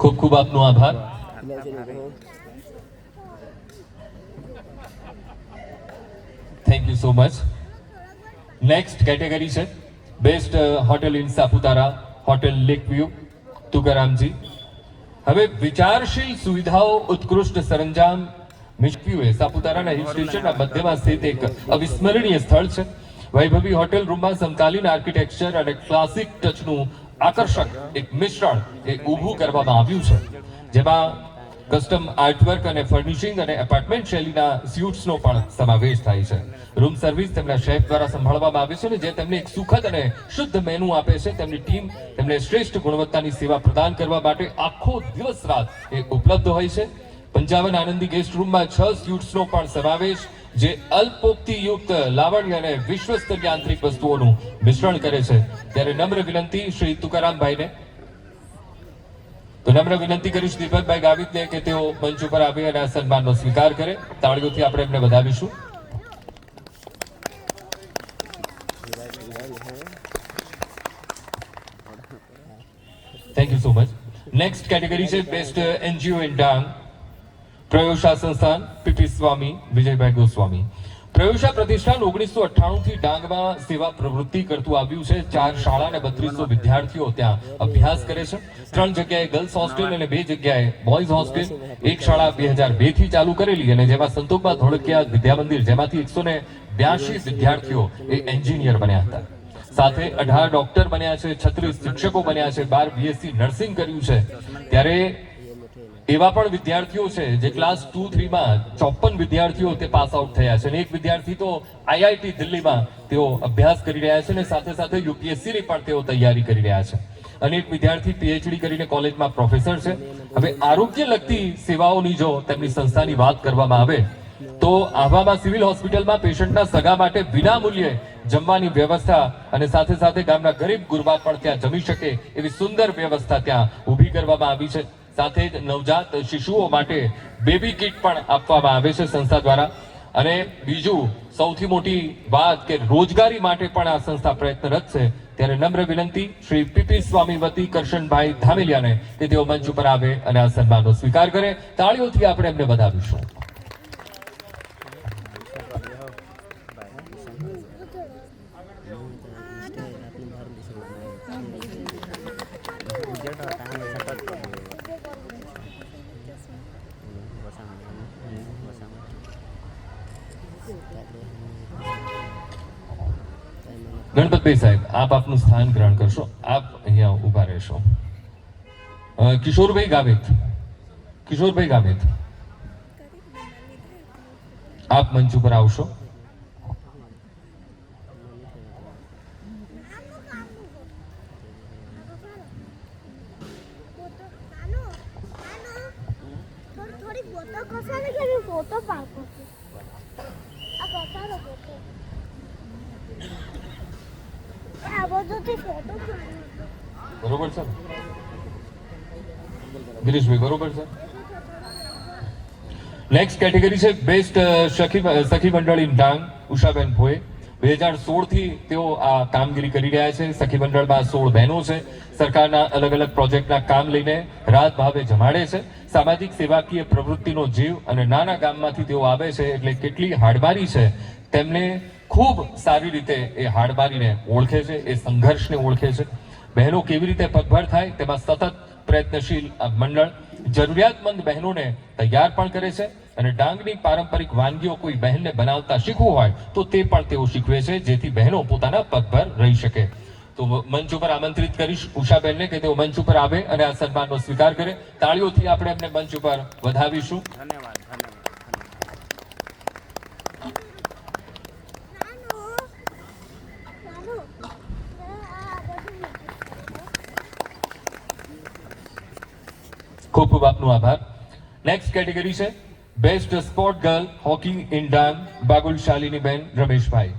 ખૂબ ખૂબ આપનો આભાર. Thank you so much next category છે. Best hotel in Saputara hotel lake view Tukaramji હવે વિચારશીલ સુવિધાઓ, ઉત્કૃષ્ટ સરંજામ મિશ્ક્યુએ સાપુતારાના હિલ સ્ટેશનના મધ્યમાં સ્થિત એક અવિસ્મરણીય સ્થળ છે. વૈભવી હોટેલ રૂમમાં સમકાલીન આર્કિટેક્ચર અને ક્લાસિક ટચનું આકર્ષક, એક મિશ્રણ એ ઊભું કરવામાં આવ્યું છે. જેમાં કસ્ટમ આર્ટવર્ક અને ફર્નિશિંગ અને એપાર્ટમેન્ટ શૈલીના સ્યુટ્સનો પણ સમાવેશ થાય છે. રૂમ સર્વિસ તેમના શેફ દ્વારા સંભાળવામાં આવે છે અને જે તેમને એક સુખદ અને શુદ્ધ મેનુ આપે છે. તેમની ટીમ તેમને શ્રેષ્ઠ ગુણવત્તાની સેવા પ્રદાન કરવા માટે આખો દિવસ રાત એ ઉપલબ્ધ હોય છે. પંચાવન આનંદી ગેસ્ટ રૂમમાં છ સ્યુટ્સનો પણ સમાવેશ જે અલ્પોક્તિયુક્ત લાવણ્ય અને વિશ્વસ્તરીય આંતરિક વસ્તુઓનું મિશ્રણ કરે છે. ત્યારે નમ્ર વિનંતી શ્રી તુકારામભાઈને. તો નમ્ર વિનંતી કરીશ દીપકભાઈ ગાવિતને કે તેઓ મંચ ઉપર આવી અને આ સન્માનનો સ્વીકાર કરે. તાળીઓથી આપણે એમને વધાવીશું. Thank you so much next category છે બેસ્ટ એનજીઓ ઇન ડાંગ પ્રયોગશા સંસ્થાન પીપી સ્વામી, વિજયભાઈ ગોસ્વામી. પ્રયોગશાળા પ્રતિષ્ઠાન ઓગણીસો અઠ્ઠાણું થી ડાંગમાં સેવા પ્રવૃત્તિ કરતું આવ્યું છે. ચાર શાળા અને બત્રીસો વિદ્યાર્થીઓ ત્યાં અભ્યાસ કરે છે. ત્રણ જગ્યાએ ગર્લ્સ હોસ્ટેલ અને બે જગ્યાએ બોયઝ હોસ્ટેલ. એક શાળા બે હજાર બેથી ચાલુ કરેલી અને જેમાં સંતોકબા ધોળકિયા વિદ્યા મંદિર જેમાંથી એકસો ને બ્યાસી વિદ્યાર્થીઓ એ એન્જિનિયર બન્યા હતા. સાથે અઢાર ડોક્ટર બન્યા છે, છત્રીસ શિક્ષકો બન્યા છે, બાર બીએસસી નર્સિંગ કર્યું છે. ત્યારે એવા પણ વિદ્યાર્થીઓ છે જે ક્લાસ ટુ થ્રીમાં ચોપન વિદ્યાર્થીઓ તે પાસ આઉટ થયા છે અને એક વિદ્યાર્થી તો આઈઆઈટી દિલ્હીમાં તેઓ અભ્યાસ કરી રહ્યા છે અને સાથે સાથે યુપીએસસીની પણ તેઓ તૈયારી કરી રહ્યા છે. અને એક વિદ્યાર્થી પીએચડી કરીને કોલેજમાં પ્રોફેસર છે. હવે આરોગ્ય લગતી સેવાઓની જો તેમની સંસ્થાની વાત કરવામાં આવે, તો આવામાં સિવિલ હોસ્પિટલમાં પેશન્ટના સગા માટે વિના મૂલ્યે જમવાની વ્યવસ્થા અને સાથે સાથે ગામના ગરીબ ગુરબા પણ ત્યાં જમી શકે એવી સુંદર વ્યવસ્થા ત્યાં ઊભી કરવામાં આવી છે. સાથે જ નવજાત શિશુઓ માટે બેબી કિટ પણ આપવામાં આવે છે સંસ્થા દ્વારા. અને બીજું સૌથી મોટી વાત કે રોજગારી માટે પણ આ સંસ્થા પ્રયત્નરત છે. ત્યારે નમ્ર વિનંતી શ્રી પીપી સ્વામી વતી કરશનભાઈ ધામેલિયાને કે તેઓ મંચ ઉપર આવે અને આ સન્માનનો સ્વીકાર કરે. તાળીઓથી આપણે એમને વધાવીશું. ગણપતભાઈ સાહેબ, આપ આપનું સ્થાન ગ્રહણ કરશો. આપ અહીંયા ઊભા રહેશો. કિશોરભાઈ ગાવિત કિશોરભાઈ ગાવિત આપ મંચ ઉપર આવશો થોડી ફોટો કસાને કે હું ફોટો પાડતો આ કસાનો ફોટો આ બધુંથી ફોટો પાડ્યો બરોબર છે ગિરીશભાઈ બરોબર છે? નેક્સ્ટ કેટેગરી છે બેસ્ટ સખી સખી મંડળ ડાંગ, ઉષાબેન ભોએ. બે હજાર સોળથી તેઓ આ કામગીરી કરી રહ્યા છે. સખી મંડળમાં સોળ બહેનો છે. સરકારના અલગ અલગ પ્રોજેક્ટના કામ લઈને રાત ભાવે જમાડે છે. સામાજિક સેવાકીય પ્રવૃત્તિનો જીવ અને નાના ગામમાંથી તેઓ આવે છે એટલે કેટલી હાડમારી છે. તેમને ખૂબ સારી રીતે એ હાડબારીને ઓળખે છે, એ સંઘર્ષને ઓળખે છે. બહેનો કેવી રીતે પગભર થાય તેમાં સતત પ્રયત્નશીલ મંડળ જરૂરિયાતમંદ બહેનોને તૈયાર પણ કરે છે અને ડાંગની પારંપરિક વાનગીઓ કોઈ બહેનને બનાવતા શીખવું હોય તો તે પણ તેઓ શીખવે છે, જેથી બહેનો પોતાના પગભર રહી શકે. તો મંચ ઉપર આમંત્રિત કરીશ ઉષાબેનને કે તેઓ મંચ ઉપર આવે અને આ સન્માનનો સ્વીકાર કરે. તાળીઓથી આપણે એમને મંચ ઉપર વધાવીશું. ધન્યવાદ નાનો નાનો આ બધું ખૂબ ખૂબ આપનો આભાર. નેક્સ્ટ કેટેગરી છે best sport girl hockey in Dang Bagul Shaliniben Rameshbhai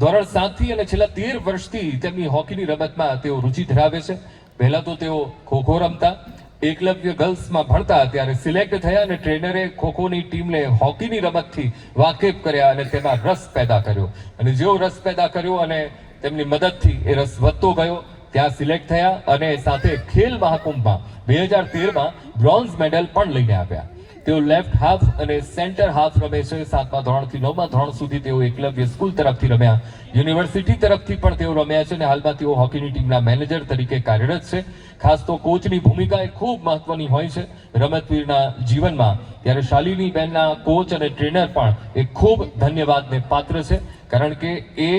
ધોરણ સાતથી અને છેલ્લા તેર વર્ષથી તેમની હોકીની રમતમાં તેઓ રુચિ ધરાવે છે. પહેલા તો તેઓ ખોખો રમતા, એકલવ્ય ગર્લ્સમાં ભણતા, ત્યારે સિલેક્ટ થયા અને ટ્રેનરે ખોખોની ટીમને હોકીની રમતથી વાકેફ કર્યા અને તેમાં રસ પેદા કર્યો. અને જેવો રસ પેદા કર્યો અને તેમની મદદથી એ રસ વધતો ગયો ત્યાં સિલેક્ટ થયા અને સાથે ખેલ મહાકુંભમાં બે હજાર તેરમાં બ્રોન્ઝ મેડલ પણ લઈને આવ્યા. તેઓ લેફ્ટ હાફ અને સેન્ટર હાફ રમે છે. સાતમા ધોરણથી નવમા ધોરણ સુધી તેઓ એકલવ્ય સ્કૂલ તરફથી રમ્યા. યુનિવર્સિટી તરફથી પણ તેઓ રમ્યા છે અને હાલમાં તેઓ હોકીની ટીમના મેનેજર તરીકે કાર્યરત છે. ખાસ તો કોચની ભૂમિકા એ ખૂબ મહત્વની હોય છે. રમતવીરના જીવનમાં ત્યારે શાલિની બહેનના કોચ અને ટ્રેનર પણ એ ખૂબ ધન્યવાદને પાત્ર છે. કારણ કે એ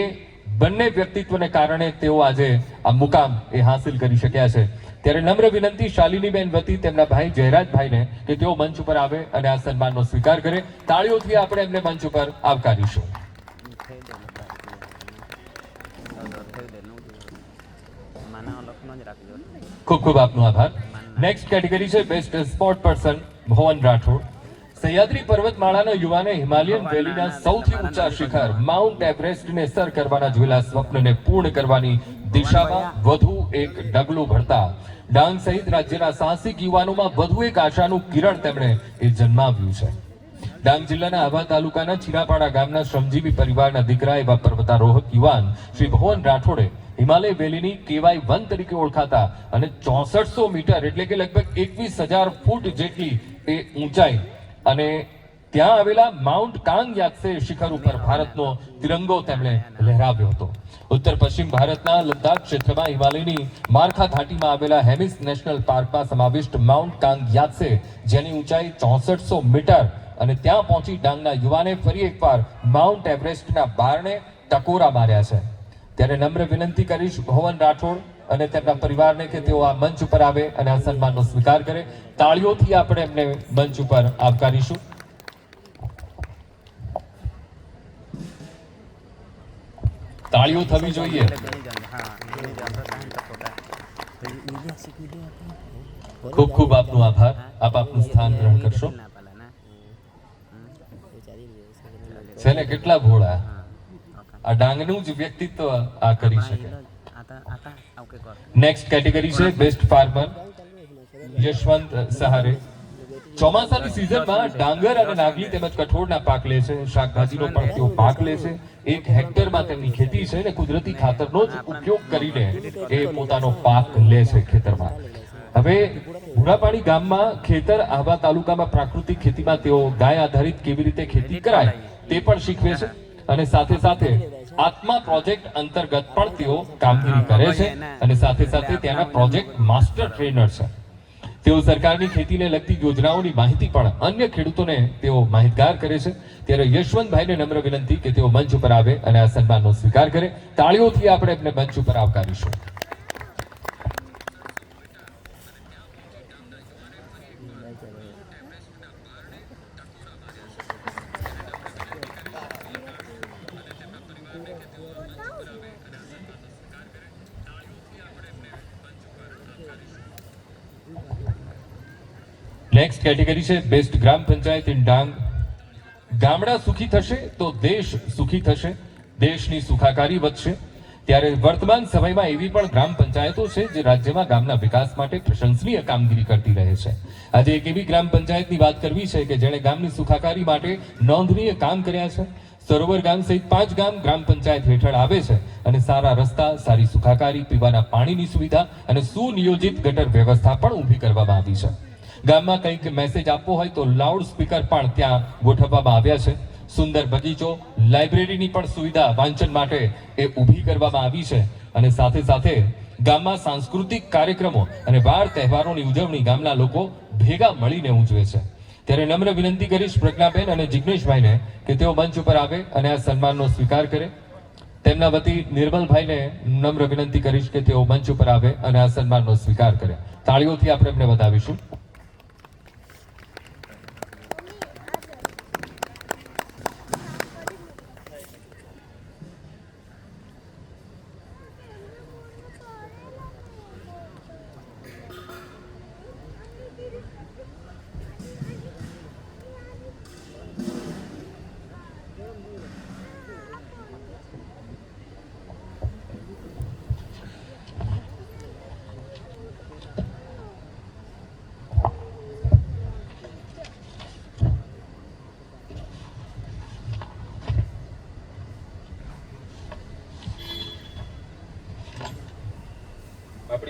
બંને વ્યક્તિત્વને કારણે તેઓ આજે આ મુકામ એ હાંસિલ કરી શક્યા છે. ત્યારે નમ્ર વિનંતી શાલિનીબેન વતી તેમના ભાઈ જયરાજભાઈને કે તેઓ મંચ ઉપર આવે અને આ સન્માનનો સ્વીકાર કરે. તાળીઓથી આપણે એમને મંચ ઉપર આવકારીશું. ખૂબ ખૂબ આપનો આભાર. નેક્સ્ટ કેટેગરી છે best sport person Bhavan Rathod. Sahyadri પર્વતમાળાનો યુવાને હિમાલયન વેલીના સૌથી ઊંચા શિખર માઉન્ટ એવરેસ્ટને સર કરવાના જોયેલા સ્વપ્નને પૂર્ણ કરવાની દિશામાં વધુ એક ડગલું ભરતા. ડાંગ સહિત રાજ્યના સાહસિક યુવાનોમાં વધુ એક આશાનું કિરણ તેમણે એ જન્માવ્યું છે. ડાંગ જિલ્લાના આવા તાલુકાના ચિરાપાડા ગામના શ્રમજીવી પરિવારના દીકરા એવા પર્વતારોહક યુવાન શ્રી ભુવન રાઠોડે હિમાલય વેલીની કેવાય વન તરીકે ઓળખાતા અને ચોસઠસો મીટર એટલે કે લગભગ એકવીસ હજાર ફૂટ જેટલી એ ઊંચાઈ અને ત્યાં આવેલા માઉન્ટ કાંગ યાત્સે શિખર ઉપર ભારતનો તિરંગો તેમણે લહેરાવ્યો હતો. ઉત્તર પશ્ચિમ ભારતના લદ્દાખ ક્ષેત્રમાં હિમાલયની મારખા ઘાટીમાં આવેલા હેમિસ નેશનલ પાર્કમાં સમાવિષ્ટ માઉન્ટ કાંગ યાત્સે જેની ઊંચાઈ ચોસઠસો મીટર અને ત્યાં પહોંચી ડાંગના યુવાને ફરી એકવાર માઉન્ટ એવરેસ્ટના બારણે ટકોરા માર્યા છે. ત્યારે નમ્ર વિનંતી કરીશ, ભવન રાઠોડ અને તેમના પરિવારને કે તેઓ આ મંચ ઉપર આવે અને આ સન્માનનો સ્વીકાર કરે. તાળીઓથી આપણે એમને મંચ ઉપર આવકારીશું. તાળીઓ થવી જોઈએ. ખૂબ ખૂબ આપનો આભાર. આપ આપનું સ્થાન ગ્રહણ કરશો. છે ને કેટલા ભોળા? આ ડાંગનું જ વ્યક્તિત્વ આ કરી શકે. નેક્સ્ટ કેટેગરી છે બેસ્ટ ફાર્મર યશવંત સહારે. ચોમાસાની સિઝનમાં ડાંગર અને નાગલી તેમજ કઠોળના પાક લે છે. શાકભાજીનો પણ તેઓ પાક લે છે. એક હેક્ટરમાં તેમની ખેતી છે અને કુદરતી ખાતરનો જ ઉપયોગ કરીને એ પોતાનો પાક લે છે ખેતરમાં. હવે ભૂરાપાણી ગામમાં ખેતર આહવા તાલુકામાં પ્રાકૃતિક ખેતીમાં તેઓ ગાય આધારિત કેવી રીતે ખેતી કરાય તે પણ શીખવે છે. અને સાથે સાથે આત્મા પ્રોજેક્ટ અંતર્ગત પણ તેઓ કામગીરી કરે છે અને સાથે સાથે ત્યાંના પ્રોજેક્ટ માસ્ટર ટ્રેનર છે. તેઓ સરકારની ખેતીને લગતી યોજનાઓની માહિતી પણ અન્ય ખેડૂતોને તેઓ માહિતગાર કરે છે. ત્યારે યશવંતભાઈને નમ્ર વિનંતી કે તેઓ મંચ ઉપર આવે અને આ સન્માનનો સ્વીકાર કરે. તાળીઓથી આપણે એમને મંચ ઉપર આવકારીશું. નેક્સ્ટ કેટેગરી છે બેસ્ટ ગ્રામ પંચાયત ઇન ડાંગ. ગામડા સુખી થશે તો દેશ સુખી થશે, દેશની સુખાકારી વધશે. ત્યારે વર્તમાન સમયમાં એવી પણ ગ્રામ પંચાયતો છે જે રાજ્યમાં ગામના વિકાસ માટે પ્રશંસનીય કામગીરી કરતી રહે છે. આજે એક એવી ગ્રામ પંચાયતની વાત કરવી છે કે જેણે ગામની સુખાકારી માટે નોંધનીય કામ કર્યા છે. સરોવર ગામ સહિત પાંચ ગામ ગ્રામ પંચાયત હેઠળ આવે છે અને સારા રસ્તા, સારી સુખાકારી, પીવાના પાણીની સુવિધા અને સુનિયોજિત ગટર વ્યવસ્થા પણ ઊભી કરવામાં આવી છે. ગામમાં કંઈક મેસેજ આપવો હોય તો લાઉડ સ્પીકર પણ ત્યાં ગોઠવવામાં આવ્યા છે. સુંદર બગીચો લાઇબ્રેરીની પણ સુવિધા વાંચન માટે એ ઊભી કરવામાં આવી છે. અને સાથે સાથે ગામમાં સાંસ્કૃતિક કાર્યક્રમો અને વાર તહેવારોની ઉજવણી ગામના લોકો ભેગા મળીને ઉજવે છે. ત્યારે નમ્ર વિનંતી કરીશ પ્રજ્ઞાબેન અને જિગ્નેશભાઈને કે તેઓ મંચ ઉપર આવે અને આ સન્માનનો સ્વીકાર કરે. તેમના વતી નિર્મલભાઈને નમ્ર વિનંતી કરીશ કે તેઓ મંચ ઉપર આવે અને આ સન્માનનો સ્વીકાર કરે. તાળીઓથી આપણે એમને વધાવીશું.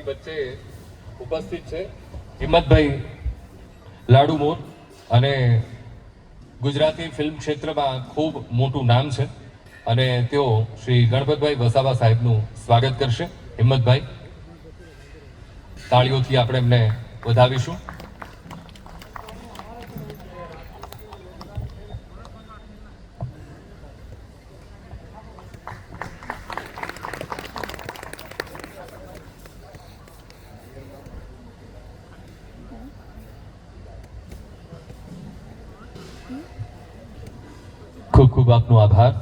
વચ્ચે ઉપસ્થિત છે હિંમતભાઈ લાડુમોર અને ગુજરાતી ફિલ્મ ક્ષેત્રમાં ખૂબ મોટું નામ છે અને તેઓ શ્રી ગણપતભાઈ વસાવા સાહેબનું સ્વાગત કરશે. હિંમતભાઈ, તાળીઓથી આપણે એમને વધાવીશું. ખૂબ આપનો આભાર.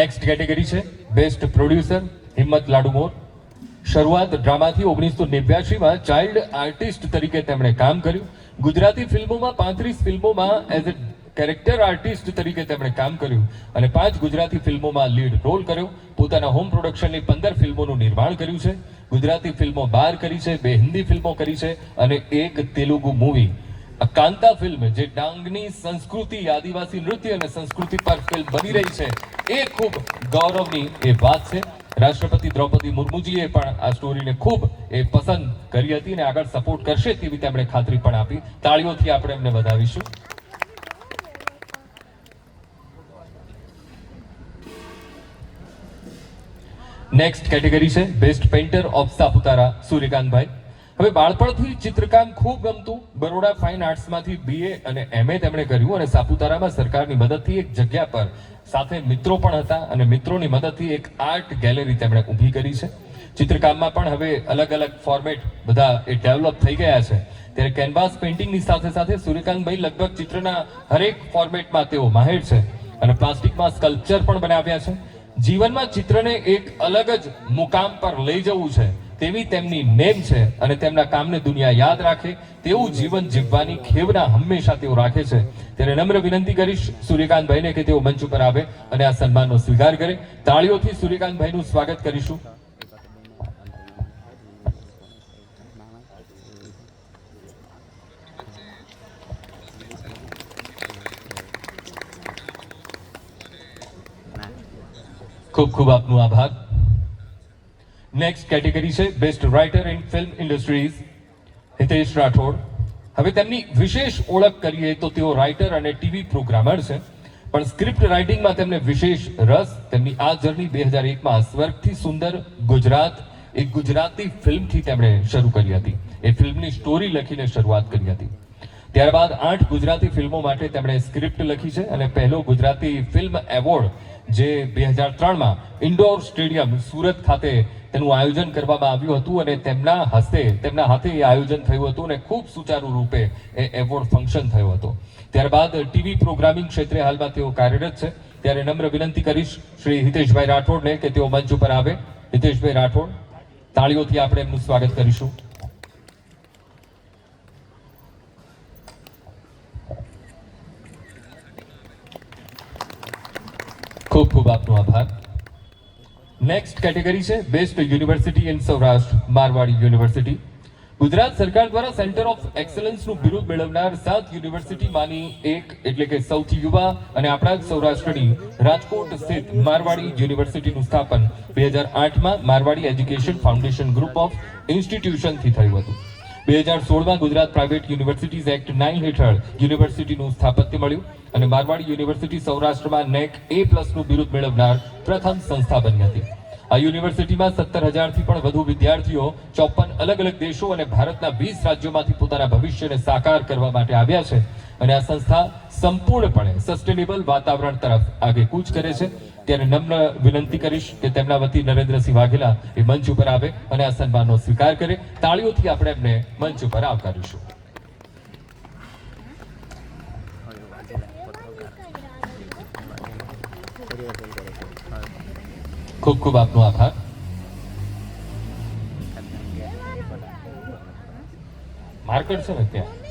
નેક્સ્ટ કેટેગરી છે બેસ્ટ પ્રોડ્યુસર હિંમત લાડુમોર. શરૂઆત ડ્રામાથી ઓગણીસો નેવ્યાસીમાં ચાઇલ્ડ આર્ટિસ્ટ તરીકે તેમણે કામ કર્યું. ગુજરાતી ફિલ્મોમાં પાંત્રીસ ફિલ્મોમાં એઝ અ કેરેક્ટર આર્ટિસ્ટ તરીકે તેમણે કામ કર્યું અને પાંચ ગુજરાતી ફિલ્મોમાં લીડ રોલ કર્યો. પોતાના હોમ પ્રોડક્શનની પંદર ફિલ્મોનું નિર્માણ કર્યું છે. ગુજરાતી ફિલ્મો બાર કરી છે, બે હિન્દી ફિલ્મો કરી છે અને એક તેલુગુ મૂવી કાંતા ફિલ્મ જે ડાંગની સંસ્કૃતિ, આદિવાસી નૃત્ય અને સંસ્કૃતિ પર ફિલ્મ બની રહી છે, એ ખૂબ ગૌરવની એ વાત છે. રાષ્ટ્રપતિ દ્રૌપદી મુર્મુજીએ પણ આ સ્ટોરીને ખૂબ એ પસંદ કરી હતી અને આગળ સપોર્ટ કરશે તેવી તેમણે ખાતરી પણ આપી. તાળીઓથી આપણે એમને વધાવીશું. નેક્સ્ટ કેટેગરી છે best painter of Saputara, Suryakantbhai. હવે બાળપણથી ચિત્રકામ ખૂબ ગમતું. બરોડા ફાઇન આર્ટ્સમાંથી બીએ અને એમએ તેમણે કર્યું અને સાપુતારામાં સરકારની મદદથી એક જગ્યા પર સાથે મિત્રો પણ હતા અને મિત્રોની મદદથી એક આર્ટ ગેલેરી તેમણે ઊભી કરી છે. ચિત્રકામમાં પણ હવે અલગ અલગ ફોર્મેટ બધા એ ડેવલપ થઈ ગયા છે. ત્યારે કેનવાસ પેઇન્ટિંગની સાથે સાથે સૂર્યકાંતભાઈ લગભગ ચિત્રના હરેક ફોર્મેટમાં તેઓ માહેર છે અને પ્લાસ્ટિકમાં સ્કલ્પચર પણ બનાવ્યા છે. જીવનમાં ચિત્રને એક અલગ જ મુકામ પર લઈ જવું છે. તેવી તેમની નેમ છે અને તેમના કામને દુનિયા યાદ રાખે, તેવું જીવન જીવવાની ખેવના હંમેશા તેઓ રાખે છે. ત્યારે નમ્ર વિનંતી કરીશ સૂર્યકાંતભાઈને કે તેઓ મંચ ઉપર આવે અને આ સન્માનનો સ્વીકાર કરે. તાળીઓથી સૂર્યકાંતભાઈનું સ્વાગત કરીશું. ખૂબ ખૂબ આપનો આભાર. નેક્સ્ટ કેટેગરી છે best writer in film industries Hitesh Rathod. હવે તેમની વિશેષ ઓળખ કરીએ તો તેઓ રાઇટર અને ટીવી પ્રોગ્રામર છે, પણ સ્ક્રિપ્ટ રાઇટિંગમાં તેમને વિશેષ રસ, તેમની આ જર્ની બે હજાર એકમાં સ્વર્ગથી સુંદર ગુજરાત, એક ગુજરાતી ફિલ્મથી તેમણે શરૂ કરી હતી. એ ફિલ્મની સ્ટોરી લખીને શરૂઆત કરી હતી. ત્યારબાદ આઠ ગુજરાતી ફિલ્મો માટે તેમણે સ્ક્રિપ્ટ લખી છે અને પહેલો ગુજરાતી ફિલ્મ એવોર્ડ જે બે હજાર ત્રણમાં ઇન્ડોર સ્ટેડિયમ સુરત ખાતે તેનું આયોજન કરવામાં આવ્યું હતું અને તેમના હસ્તે, તેમના હાથે એ આયોજન થયું હતું અને ખૂબ સુચારુ રૂપે એ એવોર્ડ ફંક્શન થયો હતો. ત્યારબાદ ટીવી પ્રોગ્રામિંગ ક્ષેત્રે હાલમાં તેઓ કાર્યરત છે. ત્યારે નમ્ર વિનંતી કરીશ શ્રી હિતેશભાઈ રાઠોડને કે તેઓ મંચ ઉપર આવે. હિતેશભાઈ રાઠોડ, તાળીઓથી આપણે એમનું સ્વાગત કરીશું. આપનો આભાર. નેક્સ્ટ કેટેગરી છે best university in Saurashtra Marwadi university Gujarat સરકાર દ્વારા સેન્ટર ઓફ એક્સલન્સનું બિરુદ મેળવનાર સાત યુનિવર્સિટીમાંની એક, એટલે કે સૌથી યુવા અને આપણા સૌરાષ્ટ્રની રાજકોટ સ્થિત મારવાડી યુનિવર્સિટીનું સ્થાપન બે હજાર આઠમાં Marwadi education foundation group of ઇન્સ્ટિટ્યુશનથી થયું હતું. બે હજાર સોળમાં Gujarat private universities act nine હેઠળ યુનિવર્સિટીનું સ્થાપત્ય મળ્યું અને મારવાડી યુનિવર્સિટી સૌરાષ્ટ્રમાં નેક એ પ્લસનું બિરુદ મેળવનાર પ્રથમ સંસ્થા બની હતી. આ યુનિવર્સિટીમાં સત્તર હજારથી પણ વધુ વિદ્યાર્થીઓ ચોપન અલગ અલગ દેશો અને ભારતના વીસ રાજ્યોમાંથી પોતાના ભવિષ્યને સાકાર કરવા માટે આવ્યા છે અને આ સંસ્થા સંપૂર્ણપણે સસ્ટેનેબલ વાતાવરણ તરફ આગેકૂચ કરે છે. ત્યારે નમ્ર વિનંતી કરીશ કે તેમના વતી નરેન્દ્રસિંહ વાઘેલા એ મંચ ઉપર આવે અને આ સન્માનનો સ્વીકાર કરે. તાળીઓથી આપણે એમને મંચ ઉપર આવકારીશું. ખૂબ ખૂબ આપનો આભાર. માર્કેટ છે ને ત્યાં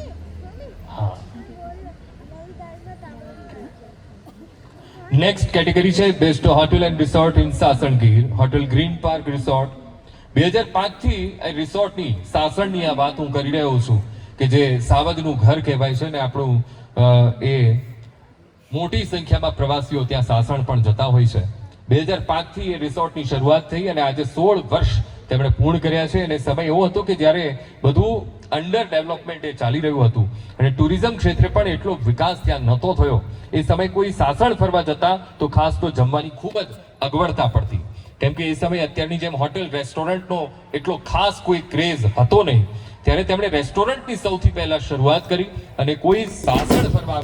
નેક્સ્ટ કેટેગરી છે best hotel and resort in Sasangir hotel green park resort બે હજાર પાંચથી એ રિસોર્ટની સાસણની આ વાત હું કરી રહ્યો છું, કે જે સાવજનું ઘર કહેવાય છે ને આપણું એ મોટી સંખ્યામાં પ્રવાસીઓ ત્યાં સાસણ પણ જતા હોય છે. બે હજાર પાંચથી એ રિસોર્ટની શરૂઆત થઈ અને આજે સોળ વર્ષ તેમણે પૂર્ણ કર્યા છે. અને સમય એવો હતો કે જ્યારે બધું અંડર ડેવલપમેન્ટ એ ચાલી રહ્યું હતું. અને ટુરિઝમ ક્ષેત્રે પણ એટલો વિકાસ ત્યાં નહોતો થયો. એ સમય કોઈ સાસણ ફરવા જતા તો ખાસ તો જમવાની ખૂબ જ અગવડતા પડતી. કેમ કે એ સમયે અત્યારની જેમ હોટેલ, રેસ્ટોરન્ટનો એટલો ખાસ કોઈ ક્રેઝ હતો નહીં. ત્યારે તેમણે રેસ્ટોરન્ટની સૌથી પહેલા શરૂઆત કરી અને કોઈ સાસણ ફરવા